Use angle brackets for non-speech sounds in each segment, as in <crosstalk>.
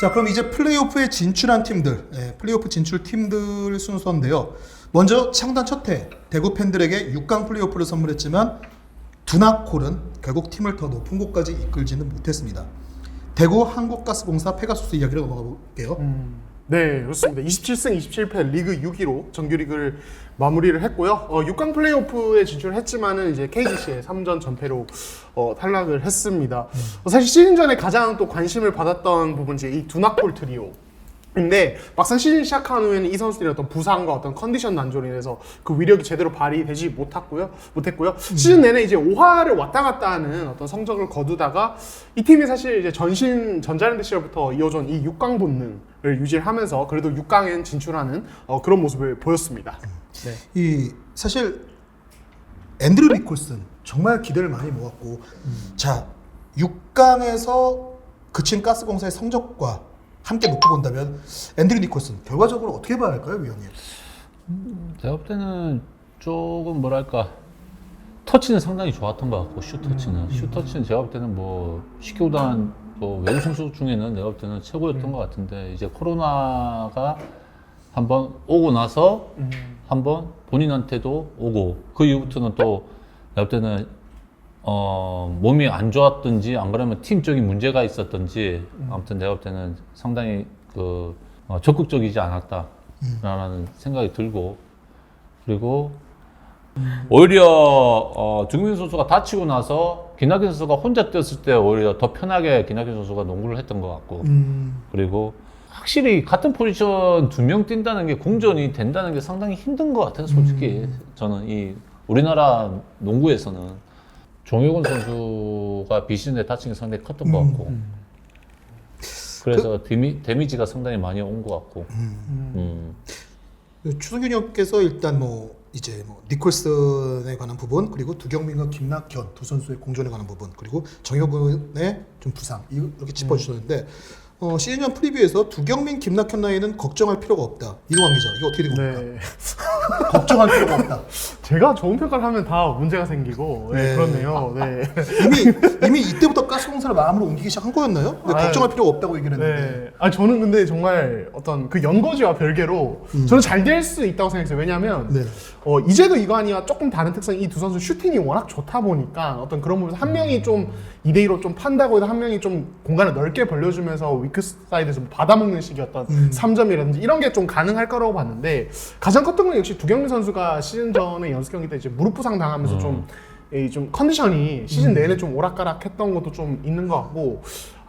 자, 그럼 이제 플레이오프에 진출한 팀들, 예, 플레이오프 진출 팀들 순서인데요. 먼저 창단 첫해 대구 팬들에게 6강 플레이오프를 선물했지만 두나콜은 결국 팀을 더 높은 곳까지 이끌지는 못했습니다. 대구 한국가스공사 페가수스 이야기로 넘어가 볼게요. 네, 그렇습니다. 27승 27패 리그 6위로 정규리그를 마무리를 했고요. 어, 6강 플레이오프에 진출했지만은 이제 KGC의 3전 전패로 어, 탈락을 했습니다. 어, 사실 시즌 전에 가장 또 관심을 받았던 부분이 이제 이 두나콜 트리오. 근데 막상 시즌 시작한 후에는 이 선수들이 어떤 부상과 어떤 컨디션 난조로 인해서 그 위력이 제대로 발휘되지 못했고요. 못했고요. 시즌 내내 이제 5화를 왔다 갔다 하는 어떤 성적을 거두다가 이 팀이 사실 이제 전신 전자랜드 시절부터 이어져온 이 6강 본능을 유지하면서 그래도 6강엔 진출하는 어, 그런 모습을 보였습니다. 네. 이 사실 앤드류 니콜슨 정말 기대를 많이 모았고 자 6강에서 그친 가스공사의 성적과 함께 놓고 본다면 앤드류 니콜슨 결과적으로 어떻게 봐야 할까요, 위원님? 제가 볼 때는 조금 뭐랄까 터치는 상당히 좋았던 것 같고 슛 터치는. 슛 터치는 제가 볼 때는 뭐 쉽게 보단 뭐 외국 선수 중에는 내가 볼 때는 최고였던 것 같은데 이제 코로나가 한번 오고 나서 한번 본인한테도 오고 그 이후부터는 또 내가 볼 때는 어 몸이 안 좋았든지 안 그러면 팀적인 문제가 있었든지 아무튼 내가 볼 때는 상당히 그 어, 적극적이지 않았다라는 생각이 들고 그리고 오히려 어, 주민 선수가 다치고 나서 김학현 선수가 혼자 뛰었을 때 오히려 더 편하게 김학현 선수가 농구를 했던 것 같고 음, 그리고 확실히 같은 포지션 두 명 뛴다는 게 공존이 된다는 게 상당히 힘든 것 같아요 솔직히 저는 이 우리나라 농구에서는 종효건 선수가 비시즌에 다친 게 상당히 컸던 것 같고 그래서 데미, 데미지가 상당히 많이 온 것 같고 음. 추승균 형께서 일단 뭐 이제 뭐 니콜슨에 관한 부분 그리고 두경민과 김낙현 두 선수의 공존에 관한 부분 그리고 정혁은의 좀 부상 이렇게 짚어주셨는데 어, 시즌 전 프리뷰에서 두경민, 김낙현 나이는 걱정할 필요가 없다. 이동환 기자 이거 어떻게 된 겁니까? 네. <laughs> 걱정할 필요가 없다. 제가 좋은 평가를 하면 다 문제가 생기고 네, 네. 그렇네요. 네. 이미 이미 이때부터 가스공사를 마음으로 옮기기 시작한 거였나요? 근데 아유. 걱정할 필요가 없다고 얘기를 했는데. 네. 아 저는 근데 정말 어떤 그 연거지와 별개로 저는 잘 될 수 있다고 생각했어요. 왜냐하면 네. 어, 이제도 이관이와 조금 다른 특성이 이 두 선수 슈팅이 워낙 좋다 보니까 어떤 그런 부분에서 한 명이 좀 2대 2로 좀 판다고 해도 한 명이 좀 공간을 넓게 벌려주면서 위크 사이드에서 뭐 받아먹는 식의 어떤 3점이라든지 이런 게 좀 가능할 거라고 봤는데 가장 컸던 건 역시 두경민 선수가 시즌 전에 연습 경기 때 이제 무릎 부상 당하면서 좀, 이 좀 컨디션이 시즌 내내 좀 오락가락했던 것도 좀 있는 것 같고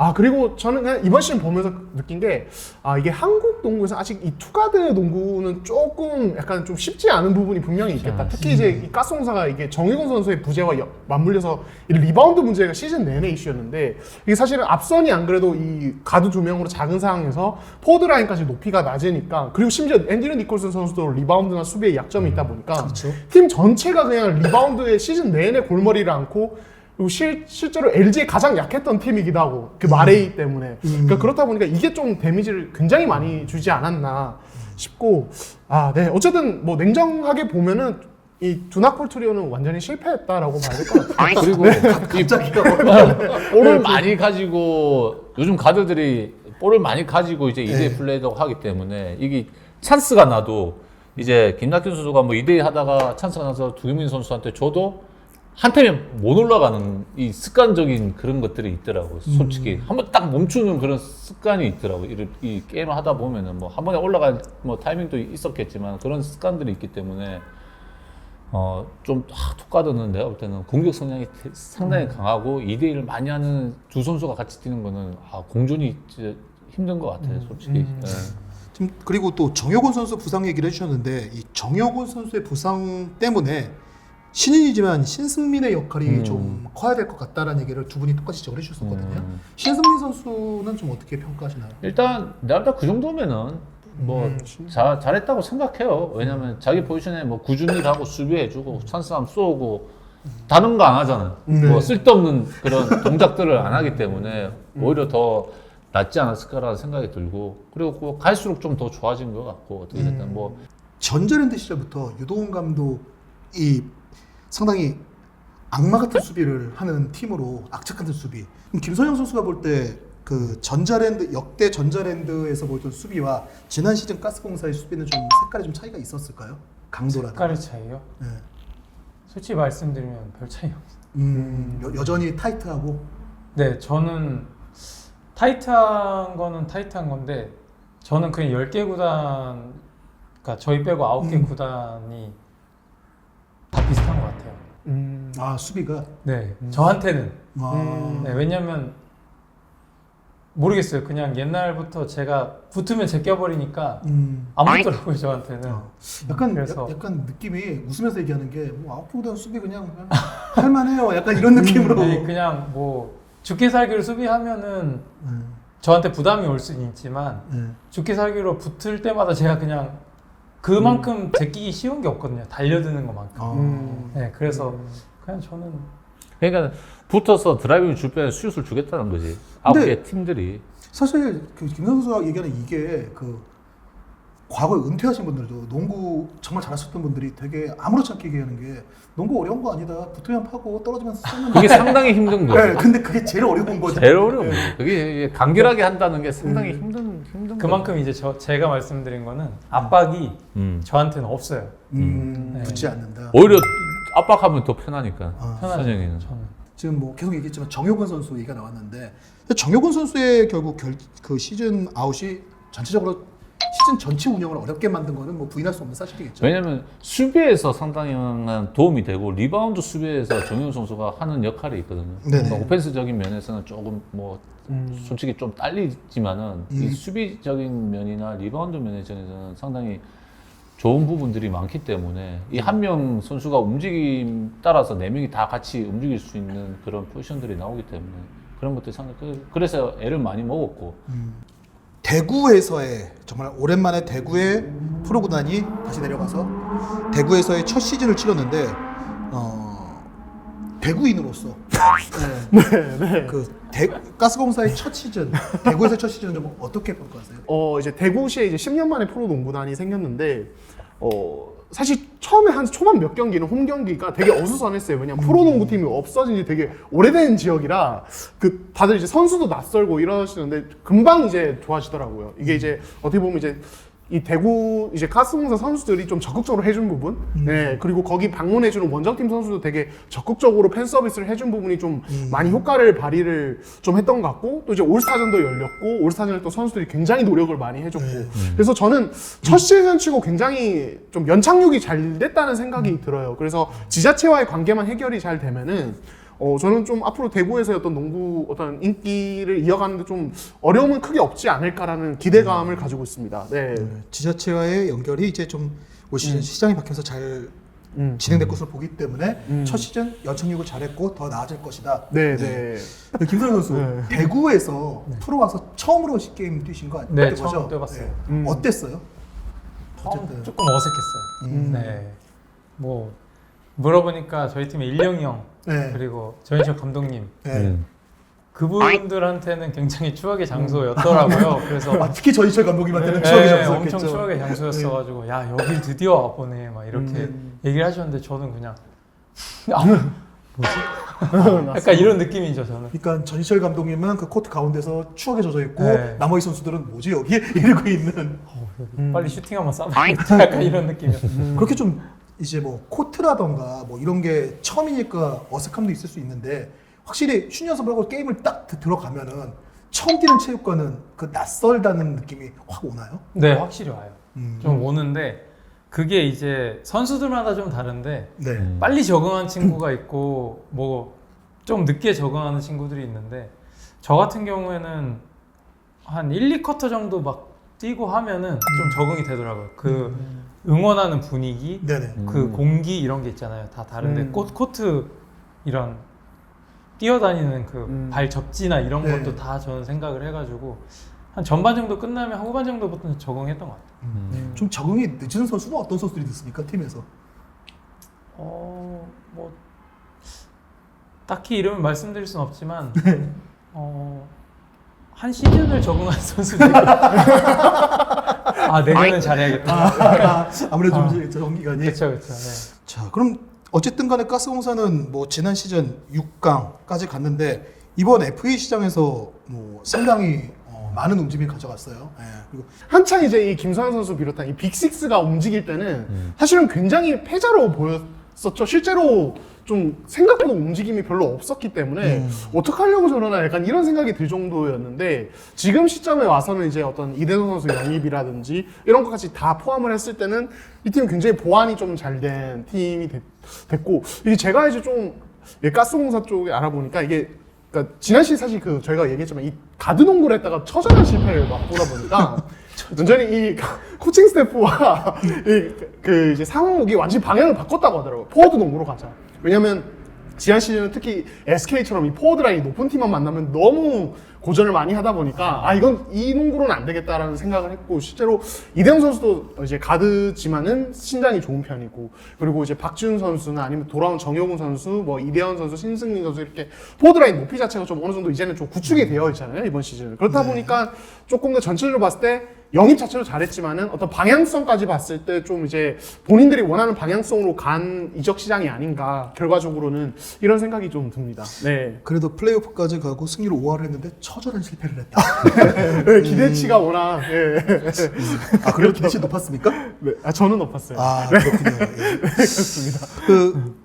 아 그리고 저는 그냥 이번 시즌 보면서 느낀 게 아 이게 한국 농구에서 아직 이 투가드 농구는 조금 약간 좀 쉽지 않은 부분이 분명히 있겠다. 특히 이제 이 가스공사가 이게 정희곤 선수의 부재와 여- 맞물려서 이 리바운드 문제가 시즌 내내 이슈였는데 이게 사실은 앞선이 안 그래도 이 가드 두 명으로 작은 상황에서 포드 라인까지 높이가 낮으니까 그리고 심지어 앤드류 니콜슨 선수도 리바운드나 수비에 약점이 있다 보니까. 팀 전체가 그냥 리바운드에 시즌 내내 골머리를 앓고 그리고 실, 실제로 LG에 가장 약했던 팀이기도 하고 그 마레이 때문에. 그러니까 그렇다 보니까 이게 좀 데미지를 굉장히 많이 주지 않았나 싶고 아 네. 어쨌든 뭐 냉정하게 보면은 이 두나 콜 트리오는 완전히 실패했다라고 봐야 될 것 같아요. 그리고 이 <laughs> 볼을 많이 가지고 요즘 가드들이 볼을 많이 가지고 이제 2대 네. 플레이도 하기 때문에 이게 찬스가 나도 이제 김낙현 선수가 뭐 2대 하다가 찬스가 나서 두경민 선수한테 줘도 한 템에 못 올라가는 이 습관적인 그런 것들이 있더라고. 요 솔직히 한 번 딱 멈추는 그런 습관이 있더라고. 이, 이 게임을 하다 보면은 뭐 한 번에 올라갈 뭐 타이밍도 있었겠지만 그런 습관들이 있기 때문에 어, 좀, 아, 툭가드는 내가 볼 때는 공격 성향이 대- 상당히 강하고 2대1을 많이 하는 두 선수가 같이 뛰는 거는 아, 공존이 진짜 힘든 것 같아요, 솔직히. 예. 지금 그리고 또 정혁원 선수 부상 얘기를 해주셨는데 이 정혁원 선수의 부상 때문에 신인이지만 신승민의 역할이 음. 좀 커야 될 것 같다라는 얘기를 두 분이 똑같이 적을 해주셨었거든요. 음. 신승민 선수는 좀 어떻게 평가하시나요? 일단, 내가 볼때그 정도면은 뭐 음, 자, 잘했다고 생각해요. 왜냐면 자기 포지션에 뭐 꾸준히 하고 수비해주고 찬스함 쏘고 다른 거 안 하잖아. 네. 뭐 쓸데없는 그런 동작들을 안 하기 때문에 오히려 더 낫지 않았을까라는 생각이 들고 그리고 뭐 갈수록 좀 더 좋아진 것 같고 어떻게 됐든 뭐 전자랜드 시절부터 유도훈 감독이 상당히 악마 같은 수비를 하는 팀으로 악착 같은 수비. 김선영 선수가 볼 때 그 전자랜드 역대 전자랜드에서 보였던 수비와 지난 시즌 가스공사의 수비는 좀 색깔이 좀 차이가 있었을까요? 강도라든가. 색깔의 차이요? 네. 솔직히 말씀드리면 별 차이 없어요. 음, 여, 여전히 타이트하고. 네, 저는 타이트한 거는 타이트한 건데 저는 그냥 10개 구단 그러니까 저희 빼고 9개 음. 구단이 다 비슷한 것 같아요. 음. 아 수비가. 네, 저한테는 아, 음. 네, 왜냐면 모르겠어요. 그냥 옛날부터 제가 붙으면 제껴버리니까 음. 안 붙더라고요 저한테는. 어. 약간 그래서- 야- 약간 느낌이 웃으면서 얘기하는 게뭐 아웃보다 수비 그냥, 그냥 <laughs> 할만해요. 약간 이런 느낌으로. 네, 그냥 뭐 죽기 살기로 수비하면은 음, 저한테 부담이 올 수는 있지만 음. 죽기 살기로 붙을 때마다 제가 그냥 그만큼 제끼기 쉬운 게 없거든요. 달려드는 것만큼. 어. 음. 네, 그래서 그냥 저는 그러니까 붙어서 드라이빙 줄 때 슛을 주겠다는 거지. 아홉 근데- 개 팀들이. 사실 그 김선수가 얘기하는 이게 그 과거에 은퇴하신 분들도 농구 정말 잘하셨던 분들이 되게 아무렇지 않게 얘기하는 게 농구 어려운 거 아니다. 붙으면 파고 떨어지면 쏘면 그게 상당히 힘든 거지. 네, 근데 그게 제일 어려운 거죠. 제일 어려운 거지. 그게 이게 간결하게 한다는 게 상당히 힘든 힘든 그만큼 이제 저 제가 말씀드린 거는 압박이 거지. 음. 저한테는 없어요. 음, 네. 붙지 않는다. 오히려 압박하면 더 편하니까. 아, 편하죠. 선영이는. 저는. 지금 뭐 계속 얘기했지만 정효근 선수 얘기가 나왔는데 정효근 선수의 결국 결, 그 시즌 아웃이 전체적으로 시즌 전체 운영을 어렵게 만든 거는 뭐 부인할 수 없는 사실이겠죠. 왜냐면 수비에서 상당한 도움이 되고 리바운드 수비에서 정용 선수가 하는 역할이 있거든요. 네네. 그러니까 오펜스적인 면에서는 조금 뭐 음. 솔직히 좀 딸리지만은 이 음. 수비적인 면이나 리바운드 면에서는 상당히 좋은 부분들이 많기 때문에 이 한 명 선수가 움직임 따라서 네 명이 다 같이 움직일 수 있는 그런 포지션들이 나오기 때문에 그런 것들이 상당히 그- 그래서 애를 많이 먹었고 대구에서의 정말 오랜만에 대구의 프로 구단이 다시 내려가서 대구에서의 첫 시즌을 치렀는데 어, 대구인으로서. <laughs> 네, 그 대, 가스공사의 첫 시즌 대구에서 첫 시즌은 좀 어떻게 평가하세요? 어 이제 대구시에 이제 10년 만에 프로 농구단이 생겼는데 어 사실 처음에 한 초반 몇 경기는 홈 경기가 되게 어수선했어요. 왜냐면 프로 농구 팀이 없어진 지 되게 오래된 지역이라 그 다들 이제 선수도 낯설고 이러시는데 금방 이제 좋아지더라고요. 이게 이제 어떻게 보면 이제 이 대구 이제 가스공사 선수들이 좀 적극적으로 해준 부분, 네 그리고 거기 방문해주는 원정팀 선수도 되게 적극적으로 팬 서비스를 해준 부분이 좀 많이 효과를 발휘를 좀 했던 것 같고 또 이제 올스타전도 열렸고 올스타전에 또 선수들이 굉장히 노력을 많이 해줬고. 그래서 저는 첫 시즌치고 굉장히 좀 연착륙이 잘 됐다는 생각이 들어요. 그래서 지자체와의 관계만 해결이 잘 되면은 어 저는 좀 앞으로 대구에서의 어떤 농구 어떤 인기를 이어가는데 좀 어려움은 크게 없지 않을까라는 기대감을 가지고 있습니다. 네. 네, 지자체와의 연결이 이제 좀 올 시즌 시장이 바뀌면서 잘 음. 진행될 것으로 보기 때문에 음. 첫 시즌 연착륙을 잘했고 더 나아질 것이다. 네, 네. 네, 김선영 선수 네. 대구에서 프로 와서 처음으로 시 게임 뛰신 거 네, 그거죠? 처음 뛰어봤어요. 음. 어땠어요? 어쨌든. 조금 어색했어요. 음. 네. 뭐 물어보니까 저희 팀에 일령이 형 네. 그리고 전인철 감독님 네. 음. 그분들한테는 굉장히 추억의 장소였더라고요. 그래서 아, 특히 전희철 감독님한테는 네, 추억의 장소였겠죠. 엄청 추억의 장소였어가지고 야 여길 드디어 와보네 막 이렇게 음. 얘기를 하셨는데 저는 그냥 아 뭐지? <laughs> 약간 이런 느낌이죠 저는. 그러니까 전희철 감독님은 그 코트 가운데서 추억에 젖어 있고 네. 나머지 선수들은 뭐지 여기 <laughs> 이러고 있는 음. 빨리 슈팅 한번 쏴봐야겠다 약간 이런 느낌이었어요. 그렇게 좀 이제 뭐 코트라던가 뭐 이런 게 처음이니까 어색함도 있을 수 있는데 확실히 슈니 연습하고 게임을 딱 드- 들어가면은 처음 뛰는 체육관은 그 낯설다는 느낌이 확 오나요? 네 확실히 와요. 음. 좀 오는데 그게 이제 선수들마다 좀 다른데 네. 음. 빨리 적응한 친구가 있고 뭐 좀 늦게 적응하는 친구들이 있는데 저 같은 경우에는 한 1, 2쿼터 정도 막 뛰고 하면은 좀 적응이 되더라고요. 그 응원하는 분위기, 네네. 음. 그 공기 이런 게 있잖아요. 다 다른데 음. 꽃 코트 이런 뛰어다니는 그 음. 발 접지나 이런 네. 것도 다 저는 생각을 해가지고 한 전반 정도 끝나면 한 후반 정도부터는 적응했던 것 같아요. 음. 좀 적응이 늦은 선수는 어떤 선수들이 있습니까 팀에서? 어, 뭐 딱히 이름을 말씀드릴 순 없지만 <laughs> 어, 한 시즌을 적응한 선수들이 <laughs> 아 내년은 잘해야겠다. 아, 아무래도 아. 좀 이제 적응 기간이. 그렇죠, 그렇죠. 네. 자, 그럼 어쨌든 간에 가스공사는 뭐 지난 시즌 6강까지 갔는데 이번 FA 시장에서 뭐 상당히 어, 많은 움직임을 가져갔어요. 예, 그리고 한창 이제 이 김선영 선수 비롯한 이 빅식스가 움직일 때는 사실은 굉장히 패자로 보였었죠. 실제로 좀 생각보다 움직임이 별로 없었기 때문에 어떡하려고 저러나 약간 이런 생각이 들 정도였는데 지금 시점에 와서는 이제 어떤 이대성 선수 영입이라든지 이런 것까지 다 포함을 했을 때는 이 팀은 굉장히 보완이 좀 잘 된 팀이 됐, 고 이게 제가 이제 좀 예, 가스공사 쪽에 알아보니까 이게 그러니까 지난 시즌 사실 그 저희가 얘기했지만 이 가드 농구를 했다가 처절한 실패를 맛보다 보니까 <laughs> 완전히 이 <laughs> 코칭 스태프와 이 그 이제 상황이 완전히 방향을 바꿨다고 하더라고요. 포워드 농구로 가자. 왜냐면 지난 시즌은 특히 SK처럼 이 포워드 라인이 높은 팀만 만나면 너무 고전을 많이 하다 보니까 아 이건 이 농구로는 안 되겠다라는 생각을 했고 실제로 이대영 선수도 이제 가드지만은 신장이 좋은 편이고 그리고 이제 박지훈 선수나 아니면 돌아온 정효근 선수 뭐 이대현 선수 신승민 선수 이렇게 포워드 라인 높이 자체가 좀 어느 정도 이제는 좀 구축이 되어 있잖아요 이번 시즌 그렇다 보니까 조금 더 전체적으로 봤을 때 영입 자체도 잘했지만은 어떤 방향성까지 봤을 때 좀 이제 본인들이 원하는 방향성으로 간 이적 시장이 아닌가 결과적으로는 이런 생각이 좀 듭니다. 네. 그래도 플레이오프까지 가고 승리를 5할을 했는데 처절한 실패를 했다. 네, <laughs> 기대치가 워낙 예. 아 그래도 기대치 높았습니까? 네. 아 저는 높았어요. 아 그렇군요. 예. <laughs> 그렇습니다. 그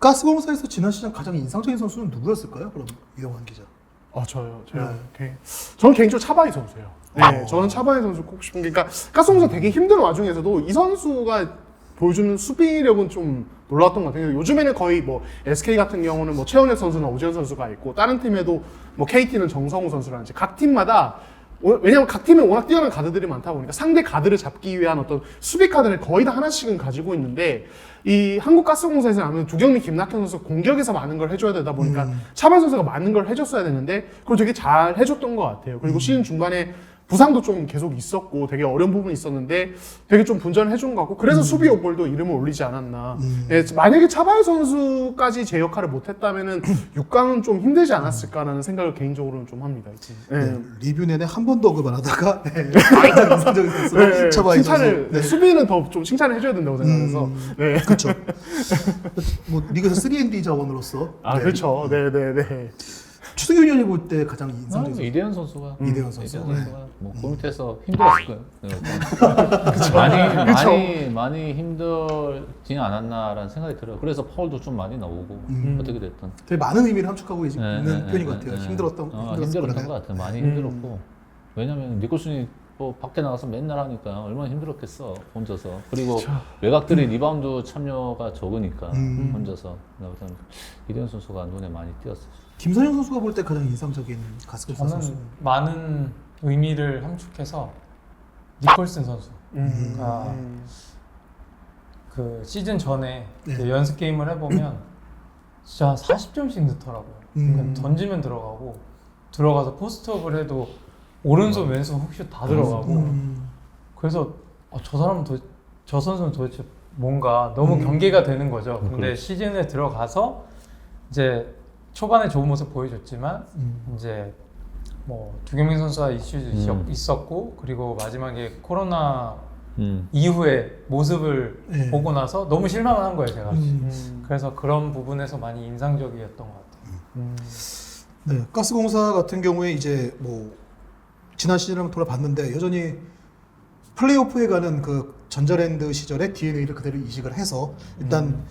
가스공사에서 지난 시즌 가장 인상적인 선수는 누구였을까요? 그럼 이동환 기자. 아 저요, 저요. 네. 저는 개인적으로 차바이 선수예요. 네, 저는 차바이 선수 꼭 싶은 게, 그러니까 가스공사 되게 힘든 와중에서도 이 선수가 보여주는 수비력은 좀 놀랐던 것 같아요. 요즘에는 거의 뭐 SK 같은 경우는 뭐 최원혁 선수나 오재현 선수가 있고 다른 팀에도 뭐 KT는 정성우 선수라든지 각 팀마다 워- 왜냐면 각 팀은 워낙 뛰어난 가드들이 많다 보니까 상대 가드를 잡기 위한 어떤 수비 카드를 거의 다 하나씩은 가지고 있는데 이 한국가스공사에서는 아무래도 두경민, 김낙현 선수 공격에서 많은 걸 해줘야 되다 보니까 차발 선수가 많은 걸 해줬어야 되는데 그걸 되게 잘 해줬던 것 같아요. 그리고 시즌 중반에 부상도 좀 계속 있었고 되게 어려운 부분이 있었는데 되게 좀 분전을 해준 것 같고 그래서 수비 오볼도 이름을 올리지 않았나. 예, 만약에 차발 선수까지 제 역할을 못했다면은 <clears throat> 6강은 좀 힘들지 않았을까라는 생각을 개인적으로는 좀 합니다. 이. 예. 네, 리뷰 내내 한 번도 언급 안 하다가 네, 가장 인상적인 선수로 네, 차바이 칭찬을 선수. 네. 수비는 더 좀 칭찬을 해줘야 된다고 생각해서 네. 그렇죠. 뭐 리그에서 3&D 자원으로서 아 네. 그렇죠 네네네 추승현 의원이 볼 때 가장 아, 인상적인 선수. 이대현 선수가 이대현 선수. 이대현 선수가 뭐그 밑에서 힘들었을 거예요. 네. 많이 그쵸. 많이 많이 힘들지 않았나라는 생각이 들어요. 그래서 파울도 좀 많이 나오고 음. 어떻게 됐든 되게 많은 의미를 함축하고 있- 네, 있는 네, 편인 것 네, 같아요. 네. 힘들었던 어, 힘들었을 힘들었던 거라요. 것 같아요. 많이 음. 힘들었고 왜냐면 니콜슨이 뭐 밖에 나가서 맨날 하니까 얼마나 힘들었겠어 혼자서 그리고 외곽들이 리바운드 참여가 적으니까 음. 혼자서 나보다 이대현 선수가 눈에 많이 띄었어요. 김선영 선수가 볼 때 가장 인상적인 가스공사 저는 선수. 많은 의미를 함축해서 니콜슨 선수. 음. 아. 그 시즌 전에 네. 이제 연습 게임을 해보면 진짜 40점씩 넣더라고요. 음. 그냥 던지면 들어가고 들어가서 포스트업을 해도 오른손 왼손 훅슛 다 들어가고 음. 그래서 어, 저 사람은 도, 저 선수는 도대체 뭔가 너무 음. 경계가 되는 거죠. 음, 근데 그렇지. 시즌에 들어가서 이제 초반에 좋은 모습 보여줬지만 음. 이제 뭐 두경민 선수와 이슈도 있었- 음. 있었고 그리고 마지막에 코로나 음. 이후에 모습을 네. 보고 나서 너무 실망을 한 거예요 제가. 음. 그래서 그런 부분에서 많이 인상적이었던 것 같아요. 음. 네, 가스공사 같은 경우에 이제 뭐 지난 시즌을 돌아봤는데 여전히 플레이오프에 가는 그 전자랜드 시절의 DNA를 그대로 이식을 해서 일단 음.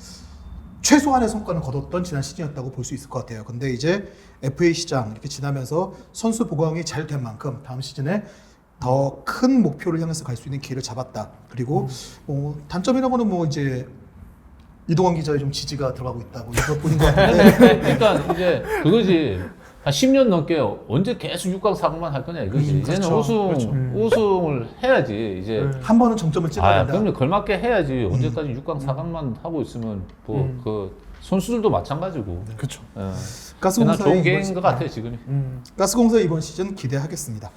최소한의 성과는 거뒀던 지난 시즌이었다고 볼 수 있을 것 같아요. 근데 이제 FA 시장 이렇게 지나면서 선수 보강이 잘 된 만큼 다음 시즌에 더 큰 목표를 향해서 갈 수 있는 기회를 잡았다. 그리고 뭐 단점이라고는 뭐 이제 이동환 기자의 좀 지지가 들어가고 있다. 뭐 이것뿐인 것 같은데. <laughs> 그러니까 이제 그거지. 한 10년 넘게 언제 계속 6강 4강만 할 거냐 이거지. 음, 이제는 그렇죠. 우승 그렇죠. 음. 우승을 해야지. 이제 네. 한 번은 정점을 찍어야 아, 된다. 그럼요. 걸맞게 해야지. 언제까지 6강 4강만 하고 있으면 뭐 음. 그 선수들도 마찬가지고. 그쵸 예. 난 가스공사의 좋은 시- 것 같아 지금이. 음. 가스공사 이번 시즌 기대하겠습니다.